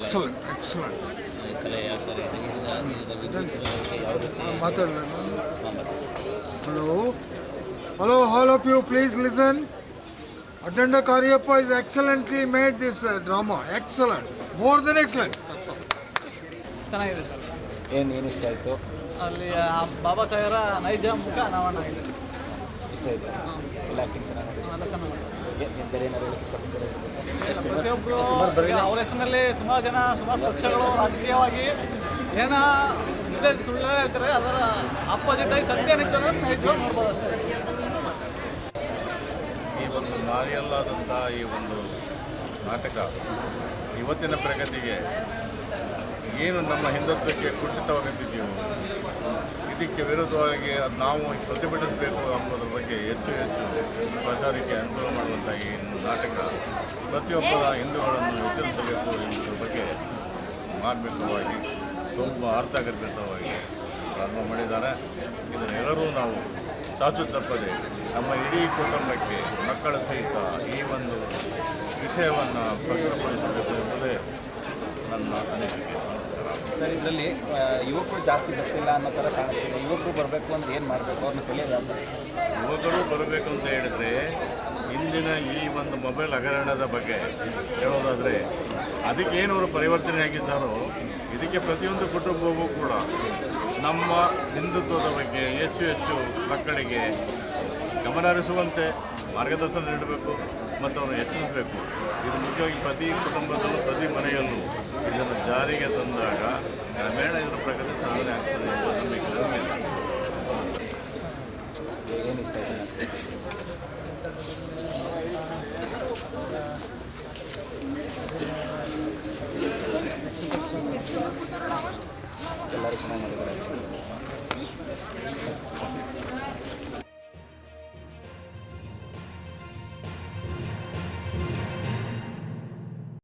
Excellent excellent ಕಲೆ. Hello hello all of you please listen attend Kariappa is excellently made this drama excellent more than excellent ಚೆನ್ನಾಗಿದೆ sir. ಏನು ಏನು ಇಷ್ಟ ಆಯಿತು? ಅಲ್ಲಿ ಬಾಬಾ ಸಾಹೇಬರ ನೈಜ ಮುಖ ನಾವಣ್ಣ ಇಷ್ಟ ಆಯಿತು? ಎಲ್ಲ ಆ್ಯಕ್ಟಿಂಗ್ ಚೆನ್ನಾಗಿದೆ? ಎಲ್ಲ ಚೆನ್ನಾಗಿದೆ. ಬೇರೆ ಏನಾದ್ರು ಹೇಳಕ್ಕೆ ಇಷ್ಟಪಡ್ತೀರಾ ಪ್ರತಿಯೊಬ್ಬರು ಅವ್ರ ಹೆಸರಿನಲ್ಲಿ ಸುಮಾರು ಜನ ಸುಮಾರು ಪಕ್ಷಗಳು ರಾಜಕೀಯವಾಗಿ ಏನ ಇದೆ ಸುಳ್ಳು ಹೇಳ್ತಾರೆ. ಅದರ ಅಪೋಸಿಟ್ ಆಗಿ ಸತ್ಯ ನಿಂತರೆ ನೈಜವಾಗಿ ನೋಡ್ಬೋದು ಅಷ್ಟೇ. ಈ ಒಂದು ಮಾರಿಯಲ್ಲಾದಂಥ ಈ ಒಂದು ನಾಟಕ ಇವತ್ತಿನ ಪ್ರಗತಿಗೆ ಏನು ನಮ್ಮ ಹಿಂದುತ್ವಕ್ಕೆ ಕುಂಠಿತವಾಗುತ್ತಿದೆಯೋ ಇದಕ್ಕೆ ವಿರೋಧವಾಗಿ ನಾವು ಪ್ರತಿಭಟಿಸಬೇಕು ಎಂಬುದರ ಬಗ್ಗೆ ಹೆಚ್ಚು ಹೆಚ್ಚು ಪ್ರಚಾರಕ್ಕೆ ಅನುಕೂಲ ಮಾಡುವಂಥ ಈ ನಾಟಕ ಪ್ರತಿಯೊಬ್ಬ ಹಿಂದೂಗಳನ್ನು ಎಚ್ಚರಿಸಬೇಕು ಎಂಬುದರ ಬಗ್ಗೆ ಮಾರ್ಮಿಕವಾಗಿ ತುಂಬ ಅರ್ಥಗರ್ಭಿತವಾಗಿ ಪ್ರಾರಂಭ ಮಾಡಿದ್ದಾರೆ. ಇದನ್ನೆಲ್ಲರೂ ನಾವು ಚಾಚು ತಪ್ಪದೆ ನಮ್ಮ ಇಡೀ ಕುಟುಂಬಕ್ಕೆ ಮಕ್ಕಳ ಸಹಿತ ಈ ಒಂದು ವಿಷಯವನ್ನು ಪ್ರಚುರಪಡಿಸಬೇಕು ಎಂಬುದೇ ನನ್ನ ಅನಿಸಿಕೆ. ಸರ್, ಇದರಲ್ಲಿ ಯುವಕರು ಜಾಸ್ತಿ ಬರ್ತಿಲ್ಲ ಅನ್ನೋ ಥರ ಕಾಣಿಸ್ತಿದೆ. ಯುವಕರು ಬರಬೇಕು ಅಂತ ಏನು ಮಾಡಬೇಕು? ಅವ್ರನ್ನ ಸಲಹೆ ಯಾವ ಯುವಕರು ಬರಬೇಕು ಅಂತ ಹೇಳಿದ್ರೆ, ಇಂದಿನ ಈ ಒಂದು ಮೊಬೈಲ್ ಹಗರಣದ ಬಗ್ಗೆ ಹೇಳೋದಾದರೆ, ಅದಕ್ಕೆ ಏನು ಅವರು ಪರಿವರ್ತನೆ ಆಗಿದ್ದಾರೋ, ಇದಕ್ಕೆ ಪ್ರತಿಯೊಂದು ಕುಟುಂಬವೂ ಕೂಡ ನಮ್ಮ ಹಿಂದುತ್ವದ ಬಗ್ಗೆ ಹೆಚ್ಚು ಹೆಚ್ಚು ಮಕ್ಕಳಿಗೆ ಗಮನ ಹರಿಸುವಂತೆ ಮಾರ್ಗದರ್ಶನ ನೀಡಬೇಕು ಮತ್ತು ಅವರನ್ನು ಹೆಚ್ಚಿಸಬೇಕು ಇದು ಮುಖ್ಯವಾಗಿ ಪ್ರತಿ ಕುಟುಂಬದಲ್ಲೂ, ಪ್ರತಿ ಮನೆಯಲ್ಲೂ ಇದನ್ನು ಜಾರಿಗೆ ತಂದಾಗ ಕ್ರಮೇಣ ಇದರ ಪ್ರಗತಿ ಸಾಧನೆ ಆಗ್ತದೆ ಎಂಬ ನಂಬಿಕೆ ಎಲ್ಲರೂ ಚೆನ್ನಾಗಿ ಮಾಡಿದ್ದಾರೆ.